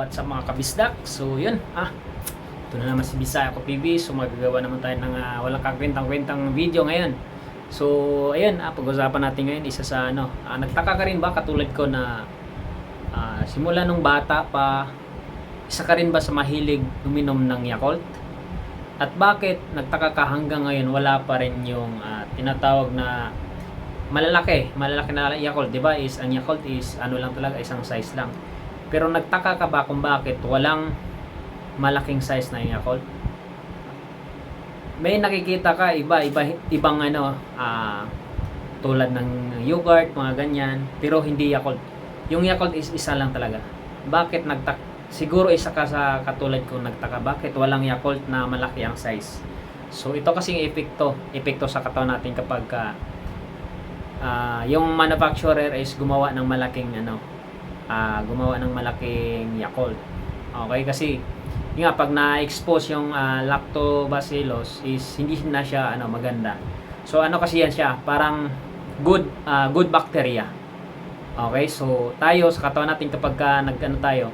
What's up mga kabisdak? So yun, ah, ito na naman si Bisaya ko PB. So magagawa naman tayo ng ah, walang kakwentang-kwentang video ngayon. So ayun, ah, pag-usapan natin ngayon isa sa ano, ah, nagtaka ka rin ba katulad ko na ah, simula nung bata pa, isa ka rin ba sa mahilig uminom ng Yakult? At bakit nagtaka ka hanggang ngayon wala pa rin yung ah, tinatawag na malalaki, malalaki na Yakult, 'di ba? Is ang Yakult is ano lang talaga, isang size lang. Pero nagtaka ka ba kung bakit walang malaking size na Yakult? May nakikita ka iba, iba ibang ano, ah, tulad ng yogurt, mga ganyan, pero hindi Yakult. Yung Yakult is isa lang talaga. Bakit nagtak Siguro isa ka sa katulad kong nagtaka bakit walang Yakult na malaki ang size. So ito kasing epekto, epekto sa katawan natin kapag ka, ah, yung manufacturer is gumawa ng malaking ano, ah, gumawa ng malaking Yakult. Okay, kasi yun nga pag na-expose yung ah, lactobacillus is hindi na siya ano maganda. So ano kasi yan siya, parang good ah, good bacteria. Okay, so tayo sa katawan natin kapag ka nag-ano tayo,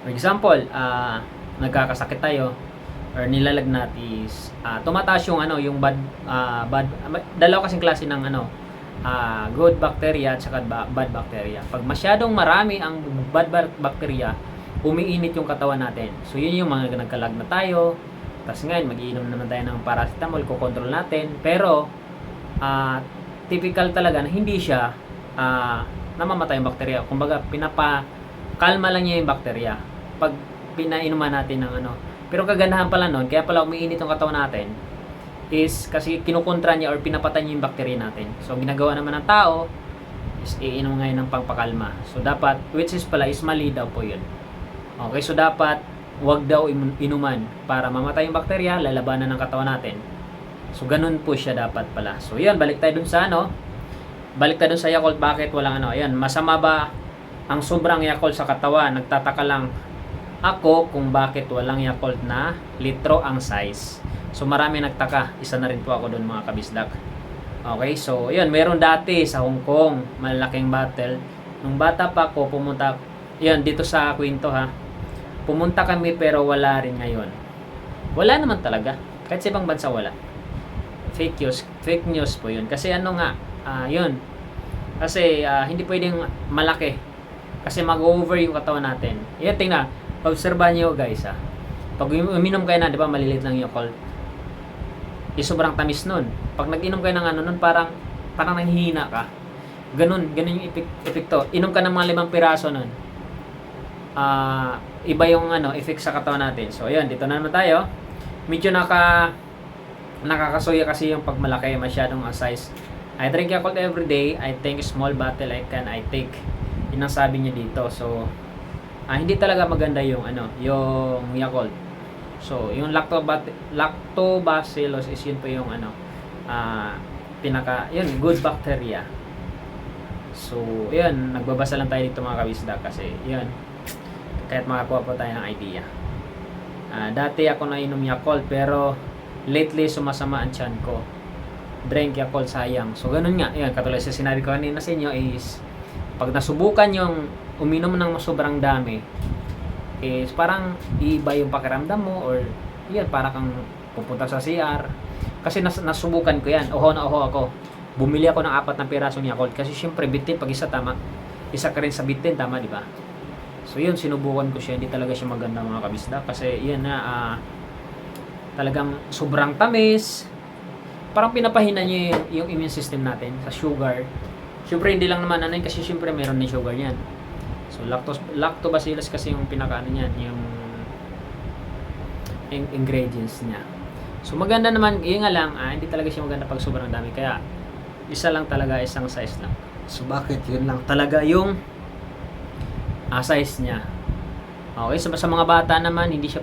for example, ah nagkakasakit tayo or nilalagnat is ah, tumataas yung ano, yung bad ah, bad dalawa kasing klase ng ano, ah, good bacteria at saka ba- bad bacteria. Pag masyadong marami ang bad ba- bacteria, umiinit yung katawan natin. So yun yung mga nagkalagnat tayo. Tapos ngayon, magiinom naman tayo ng paracetamol, kukontrol natin. Pero, ah, typical talaga na hindi siya ah, namamatay yung bakterya. Kumbaga, pinapa kalma lang niya yung bakterya pag pinainuman natin ng ano. Pero kagandahan pala nun, kaya pala umiinit yung katawan natin, is kasi kinukontra niya or pinapatay niya yung bakterya natin. So, ang ginagawa naman ng tao, is iinom ngayon ng pangpakalma. So, dapat, which is pala, is mali daw po yun. Okay, so dapat, wag daw inuman para mamatay yung bakterya, lalabanan ng katawan natin. So, ganun po siya dapat pala. So, yan, balik tayo dun sa ano, balik tayo dun sa Yakult, bakit walang ano, ayan, masama ba ang sobrang Yakult sa katawan? Nagtataka lang ako kung bakit walang Yakult na litro ang size. So marami nagtaka. Isa na rin po ako doon mga kabisdak. Okay, so yun, meron dati sa Hong Kong, malalaking battle. Nung bata pa ako, pumunta, yun, dito sa kwento ha. Pumunta kami pero wala rin ngayon. Wala naman talaga. Kahit sa ibang bansa wala. Fake news, fake news po yun. Kasi ano nga, ah yun. Kasi ah, hindi pwedeng malaki. Kasi mag-over yung katawan natin. Yan, tingnan. Obserbahan nyo guys ha. Pag um- uminom kayo na, di ba, malilit lang yung Yakult. Yung sobrang tamis nun. Pag nag-inom kayo ng ano nun, parang, parang nanghihina ka. Ganun, ganun yung epek- epekto. Inom ka ng mga limang piraso nun. Ah, iba yung ano, effect sa katawan natin. So, ayun, dito na naman tayo. Medyo naka, nakakasuya kasi yung pag malaki, masyadong size. I drink Yakult every day. I think small bottle I can I take. Yun ang sabi niya dito. So, ah, hindi talaga maganda yung ano, yung Yakult. So, yung lactobat lactobacillus is yun po yung ano, ah, pinaka, yun, good bacteria. So, yun, nagbabasa lang tayo dito mga kabisda kasi, yun, kahit makakuha po tayo ng idea. Ah, dati ako nainom Yakult pero lately sumasama ang tiyan ko. Drink Yakult sayang. So, ganun nga, yun, katulad sa sinabi ko kanina sa inyo is, pag nasubukan yung uminom ng sobrang dami, is parang iba yung pakiramdam mo or yan, para kang pupunta sa CR. Kasi nas nasubukan ko yan. Oho na oho ako. Bumili ako ng apat na pirasong Yakult. Kasi syempre, bitin pag isa tama. Isa ka rin sa bitin, tama, di ba? So yun, sinubukan ko siya. Hindi talaga siya maganda mga kabisda. Kasi yan na, ah, talagang sobrang tamis. Parang pinapahina niya yung, immune system natin sa sugar. Syempre, hindi lang naman ano kasi syempre meron din sugar yan. So, lactos, lactobacillus kasi yung pinaka ano niyan, yung in- ingredients niya. So, maganda naman, yun nga lang, ah, hindi talaga siya maganda pag sobrang dami. Kaya, isa lang talaga, isang size lang. So, bakit yun lang talaga yung ah, size niya? Okay, so sa mga bata naman, hindi siya